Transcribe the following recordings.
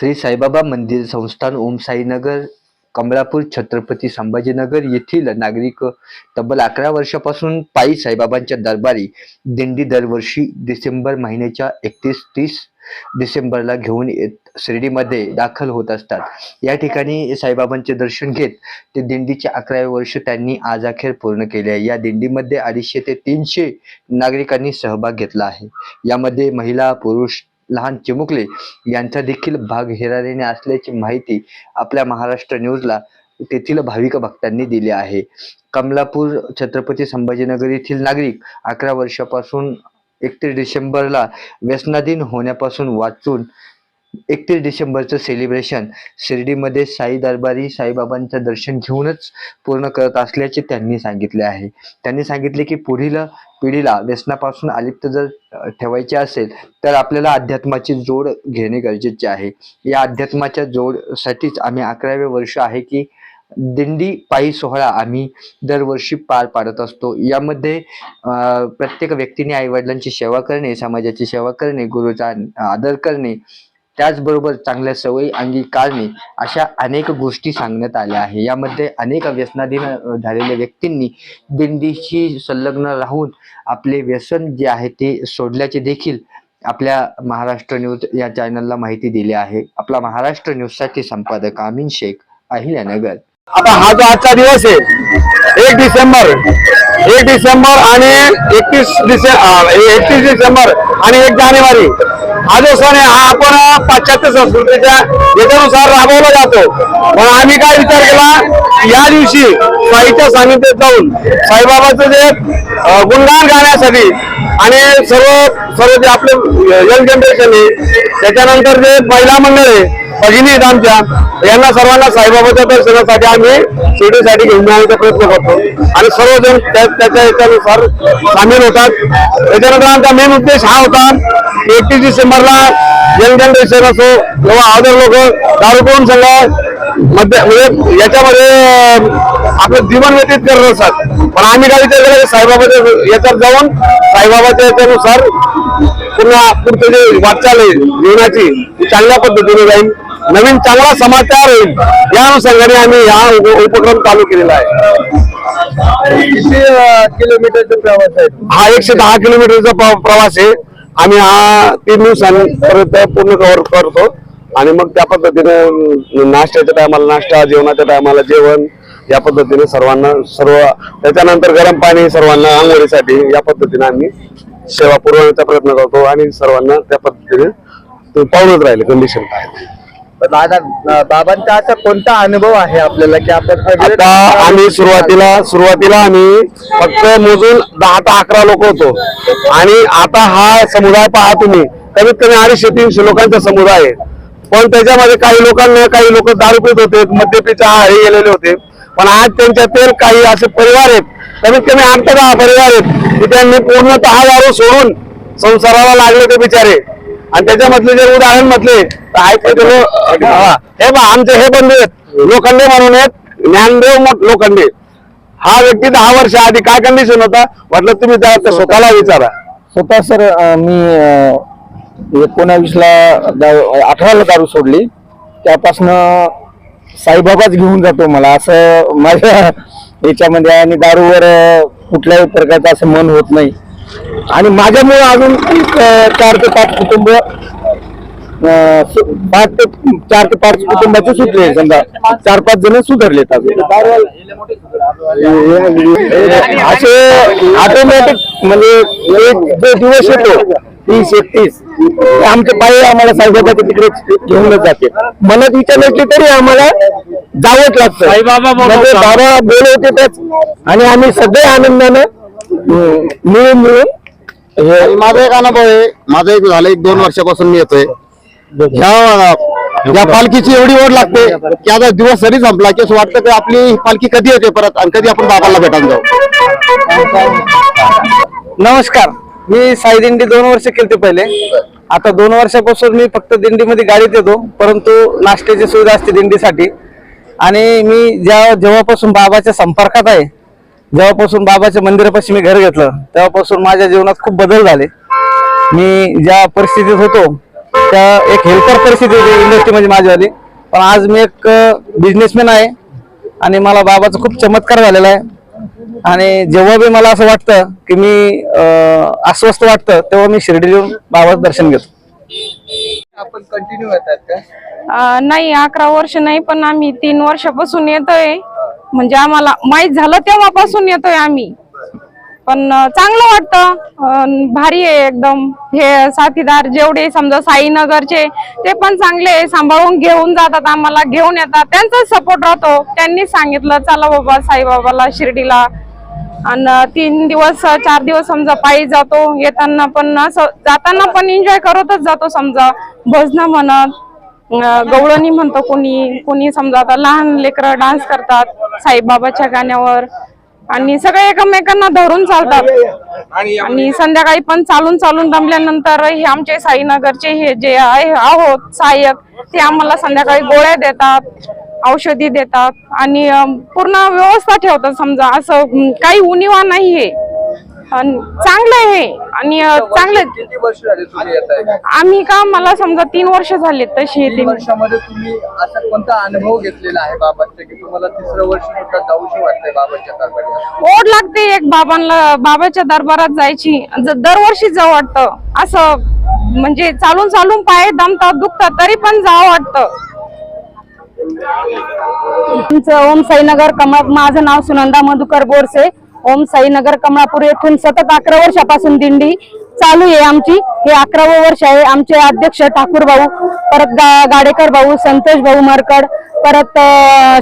श्री साईबाबा मंदिर संस्थान ओम साईनगर कमलापूर छत्रपती संभाजीनगर येथील नागरिक तब्बल अकरा वर्षापासून पायी साईबाबांच्या दरबारी दिंडी दरवर्षी डिसेंबर महिन्याच्या एकतीस तीस डिसेंबरला घेऊन येत शिर्डीमध्ये दाखल होत असतात. या ठिकाणी साईबाबांचे दर्शन घेत ते दिंडीचे अकरावे वर्ष त्यांनी आज अखेर पूर्ण केले आहे. या दिंडीमध्ये अडीचशे ते तीनशे नागरिकांनी सहभाग घेतला आहे. यामध्ये महिला पुरुष लहान चिमुकले यांचा देखील भाग हेरारीने असल्याची माहिती आपल्या महाराष्ट्र न्यूजला तेथील भाविक भक्तांनी दिली आहे. कमलापूर छत्रपती संभाजीनगर येथील नागरिक अकरा वर्षापासून एकतीस डिसेंबरला व्यसनाधीन होण्यापासून वाचून एकतीस डिसेंबरचं सेलिब्रेशन शिर्डीमध्ये साई दरबारी साईबाबांचं दर्शन घेऊनच पूर्ण करत असल्याचे त्यांनी सांगितले आहे. त्यांनी सांगितले की पुढील पिढीला व्यसनापासून अलिप्त जर ठेवायचे असेल तर आपल्याला अध्यात्माची जोड घेणे गरजेचे आहे. या अध्यात्माच्या जोडसाठीच आम्ही अकरावे वर्ष आहे की दिंडी पायी सोहळा आम्ही दरवर्षी पार पाडत असतो. यामध्ये प्रत्येक व्यक्तीने आईवडिलांची सेवा करणे समाजाची सेवा करणे गुरुचा आदर करणे त्याचबरोबर चांगल्या सवयी अंगी कारणे अशा अनेक गोष्टी सांगण्यात आल्या आहे. यामध्ये अनेक व्यसनाधीन झालेल्या व्यक्तींनी दिंडीशी संलग्न राहून आपले व्यसन जे आहे ते सोडल्याचे देखील आपल्या महाराष्ट्र न्यूज या चॅनलला माहिती दिली आहे. आपला महाराष्ट्र न्यूजसाठी संपादक अमीन शेख अहिल्यानगर. आता हा जो आजचा दिवस आहे एक डिसेंबर एक डिसेंबर आणि एकतीस डिसेंबर एकतीस डिसेंबर आणि एक जानेवारी हा जो सण आहे हा आपण पाश्चात्य संस्कृतीच्या याच्यानुसार राबवला जातो. पण आम्ही काय विचार केला? या दिवशी साईच्या सानिध्यात जाऊन साईबाबाचं जे गुणगान गाण्यासाठी आणि सर्व सर्व जे आपले यंग जनरेशन आहे त्याच्यानंतर जे महिला मंडळ आहे भगिनी आहेत आमच्या यांना सर्वांना साईबाबाच्या दर्शनासाठी आम्ही शिर्डीसाठी घेऊन जाण्याचा प्रयत्न करतो. आणि सर्वजण त्याच्या याच्यानुसार सामील होतात. त्याच्यानंतर आमचा मेन उद्देश हा होता की एकतीस डिसेंबरला यंग जनरेशन असो किंवा अदर लोक दारू पिऊन सगळं मध्ये म्हणजे याच्यामध्ये आपलं जीवन व्यतीत करत असतात. पण आम्ही काय विचार केला साईबाबाच्या याच्यात जाऊन साईबाबाच्या याच्यानुसार पुन्हा पुढचं जे वाटचाल आहे जीवनाची चांगल्या पद्धतीने जाईल. नवीन चांगला समाज तयार होईल या अनुषंगाने आम्ही हा उप- उपक्रम चालू केलेला आहे. किलोमीटरचा प्रवास आहे. हा एकशे दहा किलोमीटरचा प्र- प्रवास आहे. आम्ही हा तीन दिवसांपर्यंत पूर्ण कव्हर करतो. आणि मग त्या पद्धतीने नाश्त्याच्या टायमाला नाश्ता जेवणाच्या टायमाला जेवण या पद्धतीने सर्वांना सर्व त्याच्यानंतर गरम पाणी सर्वांना आंघोळीसाठी या पद्धतीने आम्ही सेवा पुरवण्याचा प्रयत्न करतो. आणि सर्वांना त्या पद्धतीने पाहूनच राहिले कंडिशन काय दादा बाबांचा असा कोणता अनुभव आहे आपल्याला की आपण आता आम्ही सुरुवातीला सुरुवातीला आम्ही फक्त मोजून दहा ते अकरा लोक होतो. आणि आता हा समुदाय पहा तुम्ही. कमीत कमी अडीचशे तीनशे लोकांचा समुदाय आहे. पण त्याच्यामध्ये काही लोकांना काही लोक दारू पित होते मद्यपीच्या आहारी गेलेले होते. पण आज त्यांच्यातील काही असे परिवार आहेत. कमीत कमी आठ ते दहा परिवार आहेत. की त्यांनी पूर्णतः दारू सोडून संसाराला लागले ते बिचारे. आणि त्याच्यामधले जर उदाहरण म्हटले तर ऐकते हे. बा आमचे हे बंधू आहेत लोखंडे म्हणून आहेत ज्ञानदेव लोखंडे. हा व्यक्ती दहा वर्ष आधी काय कंडिशन होता? म्हटलं तुम्ही स्वतःला विचारा. स्वतः सर मी एकोणावीसला अठराला दारू सोडली. त्यापासनं साईबाबाच घेऊन जातो मला. असं माझ्या याच्यामध्ये आणि दारूवर कुठल्याही प्रकारचं असं मन होत नाही. आणि माझ्यामुळे अजून चार ते पाच कुटुंब पाच ते चार ते पाच कुटुंबाचे सुटले समजा चार पाच जण सुधारलेत अजून. असे ऑटोमॅटिक म्हणजे एक जो दिवस येतो. तीस एकतीस. आमचे पायी आम्हाला साईबाबाच्या तिकडे घेऊनच जाते. मनात विचार नसली तरी आम्हाला जावंच लागतं. साईबाबा. म्हणजे बाबा बोलवतेच आणि आम्ही सगळे आनंदानं मिळून मिळून हे माझा एक अनुभव आहे. माझं एक झालं एक दोन वर्षापासून मी येतोय. ह्या या पालखीची एवढी ओढ लागते की आता दिवस जरी संपला की असं वाटतं की आपली पालखी कधी येते परत आणि कधी आपण बाबाला भेटायला जाऊ. नमस्कार. मी साई दिंडी दोन वर्ष केलते पहिले. आता दोन वर्षापासून मी फक्त दिंडीमध्ये गाडीत येतो परंतु नाश्त्याची सुविधा असते दिंडीसाठी. आणि मी ज्या जेव्हापासून बाबाच्या संपर्कात आहे जेव्हापासून बाबाच्या मंदिरापाशी मी घर घेतलं तेव्हापासून माझ्या जीवनात खूप बदल झाले. मी ज्या परिस्थितीत होतो त्या एक हेल्पर परिस्थिती होती इंडस्ट्रीमध्ये माझीवाली पण आज मी एक बिझनेसमॅन आहे आणि मला बाबाचा खूप चमत्कार झालेला आहे. आणि जेव्हा बी मला असं वाटतं की मी अं, अस्वस्थ वाटतं तेव्हा मी शिर्डी येऊन बाबाचं दर्शन घेतो. आपण कंटिन्यू येतात का? नाही अकरा वर्ष नाही पण आम्ही तीन वर्षापासून येतोय. म्हणजे आम्हाला माहीत झालं तेव्हापासून येतोय आम्ही. पण चांगलं वाटतं. भारी आहे एकदम. हे साथीदार जेवढे समजा साईनगरचे ते पण चांगले आहे, सांभाळून घेऊन जातात आम्हाला घेऊन येतात. त्यांचा सपोर्ट राहतो. त्यांनी सांगितलं चला बाबा साईबाबाला शिर्डीला. आणि तीन दिवस चार दिवस समजा पायी जातो. येताना पण असं जाताना पण एन्जॉय करतच जातो समजा. भजनं म्हणत गवळणी म्हणतो कोणी कोणी समजा आता लहान लेकरं डान्स करतात साईबाबाच्या गाण्यावर आणि सगळे एकमेकांना धरून चालतात. आणि संध्याकाळी पण चालून चालून दमल्यानंतर हे आमचे साईनगरचे हे जे आहे आहोत सहाय्यक ते आम्हाला संध्याकाळी गोळ्या देतात औषधी देतात. आणि पूर्ण व्यवस्था ठेवतात समजा. असं काही उणिवा नाही हे अन् चांगलं आहे. हे आणि चांगलं किती वर्ष झाले तुम्ही येत आहे आम्ही का मला समजा तीन वर्ष झाले तशी तीन येते वर्षामध्ये तुम्ही असा कोणता अनुभव घेतलेला आहे बाबांचा की तुम्हाला तिसरं वर्ष सुद्धा जाऊशी वाटतंय बाबांच्या ओढ लागते एक बाबांना बाबाच्या दरबारात जायची. ज- दरवर्षी जावं वाटतं असं म्हणजे चालून चालून पाय दमतात दुखतात तरी पण जावं वाटतं. आमचं ओम साईनगर कमळा माझं नाव सुनंदा मधुकर बोरसे. ओम साईनगर कमळापूर येथून सतत अकरा वर्षापासून दिंडी चालू आहे आमची. हे अकरावं वर्ष आहे. आमचे अध्यक्ष ठाकूर भाऊ परत गा गाडेकर भाऊ संतोष भाऊ मरकड परत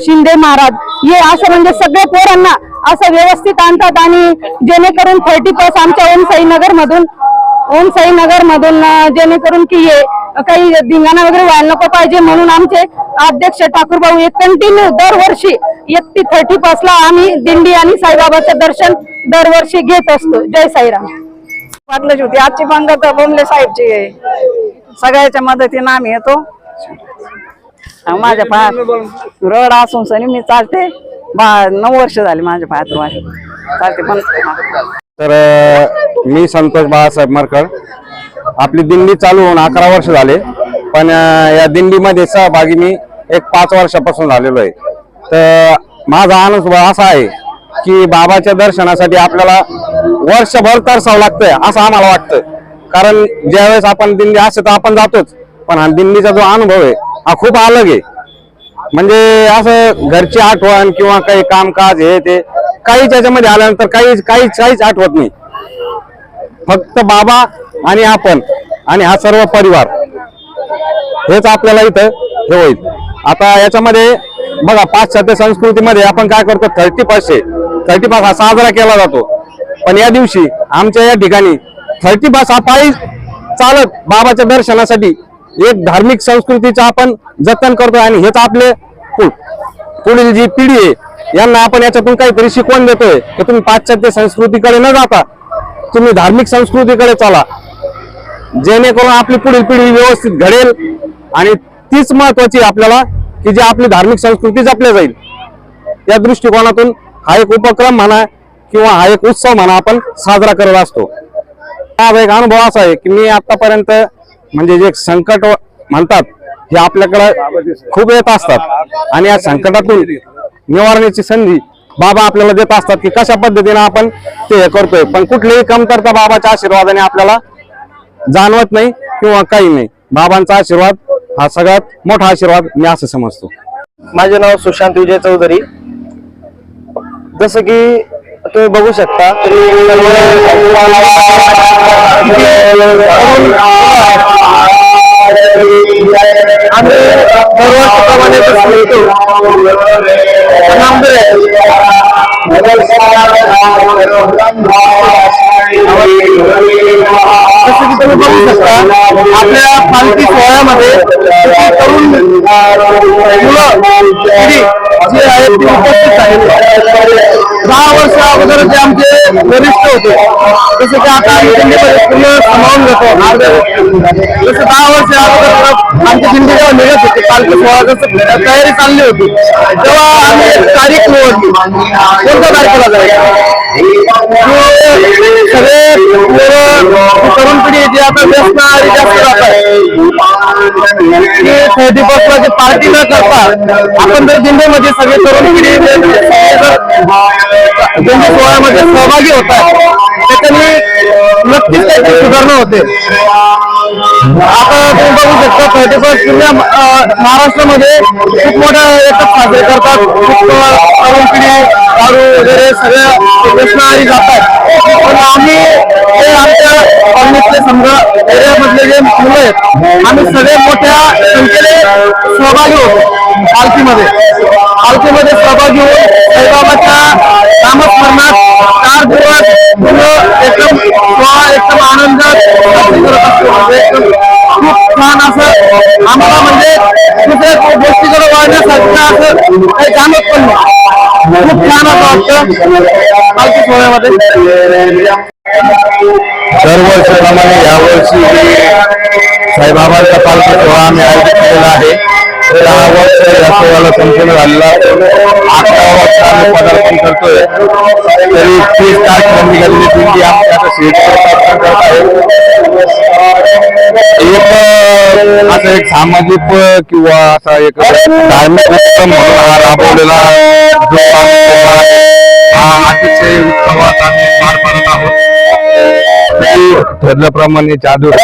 शिंदे महाराज. हे असं म्हणजे सगळे पोरांना असं व्यवस्थित आणतात आणि जेणेकरून थर्टी प्लस आमच्या ओम साईनगर मधून ओम साईनगर मधून जेणेकरून की हे काही धिंगाणा वगैरे व्हायला नको पाहिजे म्हणून आमचे अध्यक्ष ठाकूर भाऊ एक कंटिन्यू दरवर्षी एकटी थर्टी ला आम्ही दिंडी आणि साईबाबाचं दर्शन दरवर्षी घेत असतो. जय साईराम. वाटलंच होती आजची पंगत बोंबले साहेबची आहे. सगळ्याच्या मदतीनं आम्ही येतो. माझ्या पायात रड असून सनी मी चालते. बा नऊ वर्ष झाली माझ्या पायात माझ्या चालते पण तर मी संतोष बाळासाहेब मरकड आपली दिंडी चालू होऊन अकरा वर्ष झाले पण या दिंडीमध्ये सहभागी मी एक पाच वर्षापासून झालेलो आहे. तर माझा अनुभव असा आहे की बाबाच्या दर्शनासाठी आपल्याला वर्षभर तरसावं लागतंय असं आम्हाला वाटतं कारण ज्यावेळेस आपण दिंडी असते तर आपण जातोच पण हा दिंडीचा जो अनुभव आहे हा खूप अलग आहे. म्हणजे असं घरची आठवण किंवा काही कामकाज हे ते काहीच याच्यामध्ये आल्यानंतर काहीच काहीच काहीच आठवत नाही. फक्त बाबा आणि आपण आणि हा सर्व परिवार. हेच आपल्याला इथं हे होईल. आता याच्यामध्ये बघा पाश्चात्य संस्कृतीमध्ये आपण काय करतो? थर्टी पास थर्टी पास हा साजरा केला जातो. पण या दिवशी आमच्या या ठिकाणी थर्टी पास हा पायी चालत बाबाच्या दर्शनासाठी एक धार्मिक संस्कृतीचं आपण जतन करतोय आणि हेच आपले पुढील जी पिढी आहे यांना आपण याच्यातून काहीतरी शिकवण देतोय की तुम्ही पाश्चात्य संस्कृतीकडे न जाता तुम्ही धार्मिक संस्कृतीकडे चला. जेणेकरून आपली पुढील पिढी व्यवस्थित घडेल आणि तीच महत्वाची आपल्याला की जी आपली धार्मिक संस्कृती जपल्या जाईल. या दृष्टिकोनातून हा एक उपक्रम म्हणा किंवा हा एक उत्सव म्हणा आपण साजरा करत असतो. माझा एक अनुभव असा आहे की मी आतापर्यंत म्हणजे जे संकट म्हणतात हे आपल्याकडे खूप येत असतात आणि या संकटातून निवारण्याची संधी बाबा आपल्याला देत असतात की कशा पद्धतीने आपण ते हे करतोय. पण कुठलीही कमतरता बाबाच्या आशीर्वादाने आपल्याला जाणवत नाही किंवा काही नाही. बाबांचा आशीर्वाद हा सगळ्यात मोठा आशीर्वाद मी असं समजतो. माझे नाव सुशांत विजय चौधरी. जसं की तुम्ही बघू शकता आम्ही दरवर्षीप्रमाणे जसं की तुम्ही बघू शकता आपल्या पालखी सोहळ्यामध्ये तरुण मुलं जी आहेत ती उपस्थित आहेत. दहा वर्ष अगोदर जे आमचे वरिष्ठ होते. जसं की आता आम्ही दिंडीमध्ये पूर्ण सामावून घेतो. जसं दहा वर्ष अगोदर आमची दिंडी जेव्हा निघत होती पालखी सोहळा तयारी चालली होती तेव्हा आम्ही तारीख निवडली. कोणत्या तारखेला जायचं? सगळे तरुण पिढी जी आता व्यस्त आणि जास्त जात आहे थर्टी फर्स्ट पार्टी न करता आपण जर दिंडीमध्ये सगळे तरुण पिढी दिंडी सोहळ्यामध्ये सहभागी होतात. त्याच्याने नक्कीच काहीतरी सुधारणा होते. आता तुम्ही बघू शकता थर्टी फर्स्ट पूर्ण महाराष्ट्रामध्ये खूप मोठ्या एकच साजरे करतात खूप तरुण पिढी दारू वगैरे सगळ्या व्यसनारी जातात. पण आम्ही हे आमच्या कॉलनीतले समजा एरियामधले जे मुलं आहेत आम्ही सगळे मोठ्या संख्येने सहभागी होतो पालखीमध्ये. पालखीमध्ये सहभागी होऊन साईबाबाच्या नामस्मरणात चार दिवस मुलं एकदम सोहळा एकदम आनंदात करत असतो. म्हणजे एकदम खूप छान असं आम्हाला म्हणजे दुसऱ्या गोष्टीकडे वळण्यासारखं असं काही जाणत पण नाही. खूप छान असं वाटतं. पालखी सोहळ्यामध्ये. दरवर्षीप्रमाणे यावर्षी साईबाबांचा पालखी सोहळा आम्ही आयोजित केलेला आहे. दहा वर्ष या सोहळ्याला संपूर्ण झालेला अकरा वर्ष आम्ही पदार्पण करतोय. तरी तीस तारखेला निघालेली दिंडी आमच्या आता शिर्डीवर करत आहे एक असं एक सामाजिक किंवा असा एक धार्मिक उत्सव म्हणून हा राबवलेला जो हा अतिशय उत्सवात आम्ही पार पाडत आहोत. ठरल्याप्रमाणे चार दिवस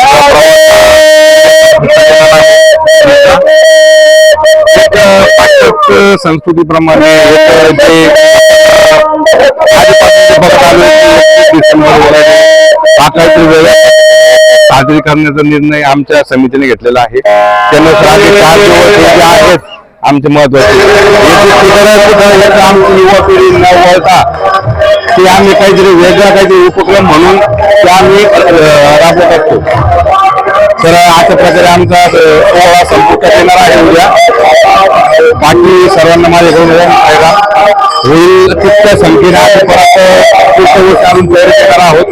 संस्कृतीप्रमाणे जे आधीपासून बघत आलो आकाशी वेळ साजरी करण्याचा निर्णय आमच्या समितीने घेतलेला आहे. त्यानुसार आम्ही चार दिवस हे जे आहेत आमचे महत्त्वाचे आमची युवा पिढी न वळता ते आम्ही काहीतरी वेगळा काहीतरी उपक्रम म्हणून ते आम्ही राबवत असतो. तर अशा प्रकारे आमचा अं, सोहळा संपुष्टात येणार आहे उद्या. बाकी सर्वांना माझ्याकडून फायदा. होईल तितक्या संख्येने आपण परत पुढच्या गोष्टी आम्ही प्रयत्न करणार आहोत.